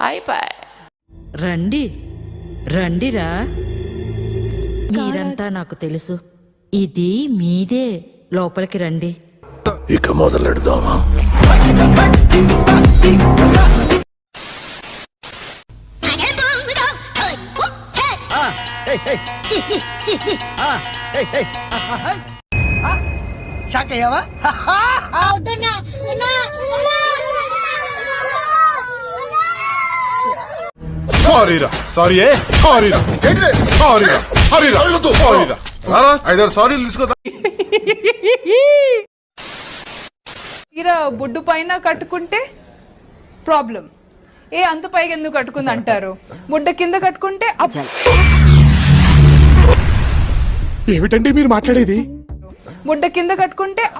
అయిపోయి రండి రండిరా మీరంతా నాకు తెలుసు ఇది మీదే లోపలికి రండి ఇక మొదలెడదామా షాక్ అయ్యావా సారీరా సారీ ఏ సారీరా సారీరా సారీరా సారీరా రారా? ఐదారు సారీలు తీసుకోదా చీర బొడ్డు పైన కట్టుకుంటే ప్రాబ్లం ఏ అంత పైకి ఎందుకు కట్టుకుంది అంటారు? బుడ్డ కింద కట్టుకుంటే ఏమిటండి మీరు మాట్లాడేది? బుడ్డ కింద కట్టుకుంటే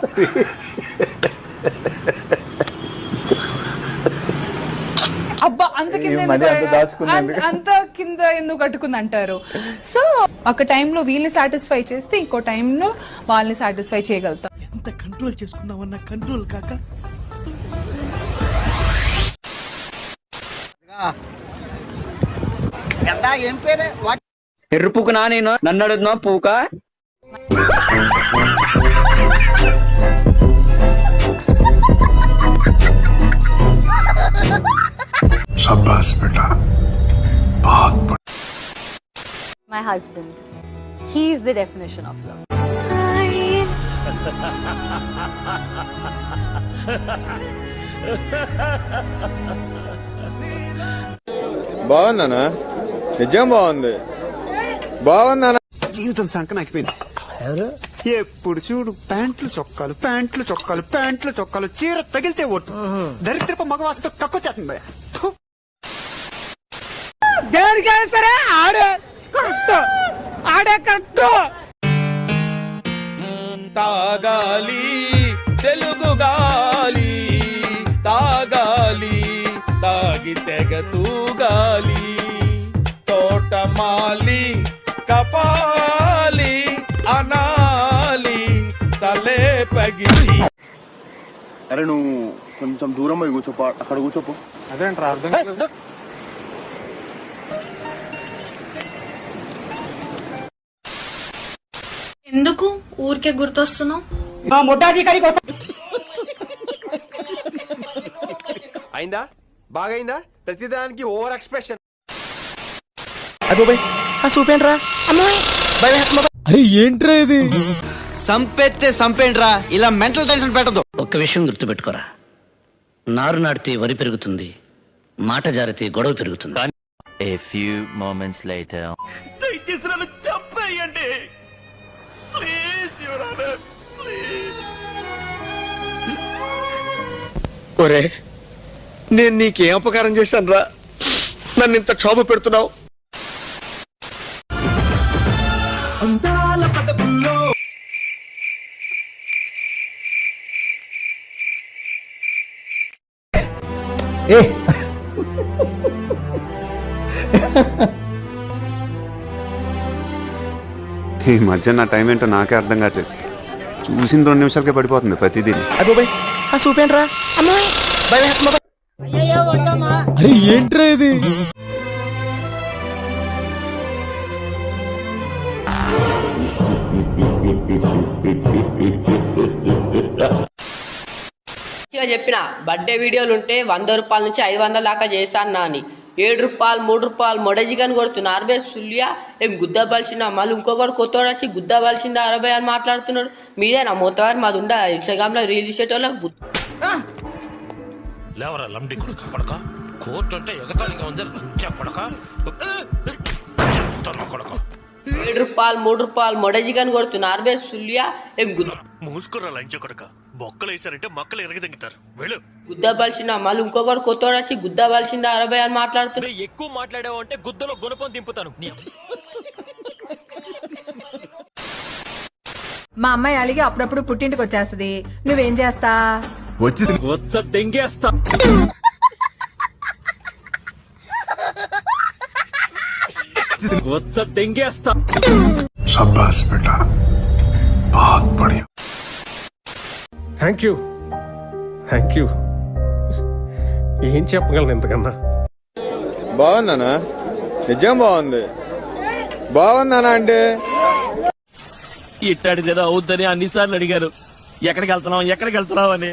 అంత కింద ఎందుకు అంత- కింద ఎందుకు కట్టుకుంది అంటారు సో ఒక టైంలో వీళ్ళని సాటిస్ఫై చేస్తే ఇంకో టైంలో వాళ్ళని సాటిస్ఫై చేయగలుగుతాం. ఎంత కంట్రోల్ చేసుకుందామన్న కంట్రోల్ కాక? ఏం పేరే? ఎర్రుపుకునా నేను? నన్ను అడుగుతున్నా పూక शाबाश बेटा बहुत बढ़िया my husband. He is the definition of love. బాగుందనా నిజం బాగుంది బాగుందనా జీవితం సంకనాకిపోయింది ఎవరు ఎప్పుడు చూడు ప్యాంట్లు చొక్కాలు ప్యాంట్లు చొక్కాలు ప్యాంట్లు చొక్కాలు చీర తగిలితే ఒట్టు దరిద్రపు మగవాసతో కక్కొచ్చేస్తుంది భయ్యా. దేనికైనా సరే ఆడే. కరెక్ట్. ఆడే కరెక్ట్. తాగాలి తెలుగు గాలి. తాగాలి తాగి తెగ తూగాలి. తోటమాలి కపాలి అనాలి తలే పగిలి. అరే నువ్వు కొంచెం దూరం పోయి కూర్చోపో అక్కడ కూర్చోపో. అదేంట్రా అర్థం ఎందుకు? ఊరికే గుర్తొస్తున్నావు? అయిందా? బాగైందా? ప్రతిదానికి ఓవర్ ఎక్స్ప్రెషన్ సంపెత్తే సంపేంట్రా ఇలా మెంటల్ టెన్షన్ పెట్టదు. ఒక్క విషయం గుర్తుపెట్టుకోరా. నారు నాటితే వరి పెరుగుతుంది మాట జారితే గొడవ పెరుగుతుంది. A few moments later. ఒరే నేను నీకేం అపకారం చేశాను రా నన్ను ఇంత క్షోభ పెడుతున్నావు. ఈ మధ్య నా టైం ఏంటో నాకే అర్థం కావట్లేదు. చూసిన రెండు నిమిషాలకే పడిపోతుంది ప్రతిదీ. చెప్పిన బర్త్డే వీడియోలు ఉంటే వంద రూపాయల నుంచి ఐదు వందల దాకా చేస్తాను నా అని ఏడు రూపాయలు మూడు రూపాయలు మొడజిగని కొడుతున్నా. అరవై సుల్లియా ఏం గుద్ద బలిసిందా? మళ్ళీ ఇంకొకటి కొత్తవాడు వచ్చి గుద్ద బలిసిందా అరవై అని మాట్లాడుతున్నాడు. మీదేనా మొత్తవారు మాది ఉండ ఇన్స్టాగ్రామ్లో రీల్ చేసేటోళ్ళకి బుద్ధి. లేవరా లంబడి కొడక కొడక కోర్టు అంటే ఎగతాళిగా ఉంది లంచా కొడక కొడక? ఏడు రూపాయలు మూడు రూపాయలు మొడజిగని కొడుతున్నా. అరవై సుల్లియా ఏం గుద్ద మూసుకురా లంచ కొడక. బొక్కలు వేసారంటే మొక్కలు ఎరగదెంగుతారు. వెళ్ళు. గుద్దవలసిందా మళ్ళీ ఇంకొకటి కొత్తవాడు వచ్చి గుద్దవలసిందా అరవై అని మాట్లాడుతున్నా ఎక్కువ మాట్లాడావు అంటే గుద్దలో గుణపం దింపుతాను. మా అమ్మాయి అడిగి అప్పుడప్పుడు పుట్టింటికి వచ్చేస్తుంది. నువ్వేం చేస్తా? వచ్చి కొత్త దెంగేస్తా కొత్త దెంగేస్తా సబ్బాస్ థ్యాంక్ యూ థ్యాంక్ యూ ఏం చెప్పగలను ఇంతకన్నా? బాగుందనా నిజం బాగుంది. బాగుందనా అంటే? ఇట్టాడిది ఏదో అవుద్దని అన్నిసార్లు అడిగారు. ఎక్కడికి వెళ్తున్నాం ఎక్కడికి వెళ్తున్నాం అని.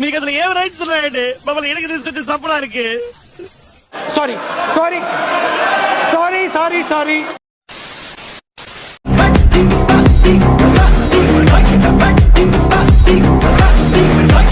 మీకు అసలు ఏం రైట్స్ ఉన్నాయండి? మమ్మల్ని ఇడికి తీసుకొచ్చి చంపడానికి. Sorry sorry sorry sorry sorry Bye.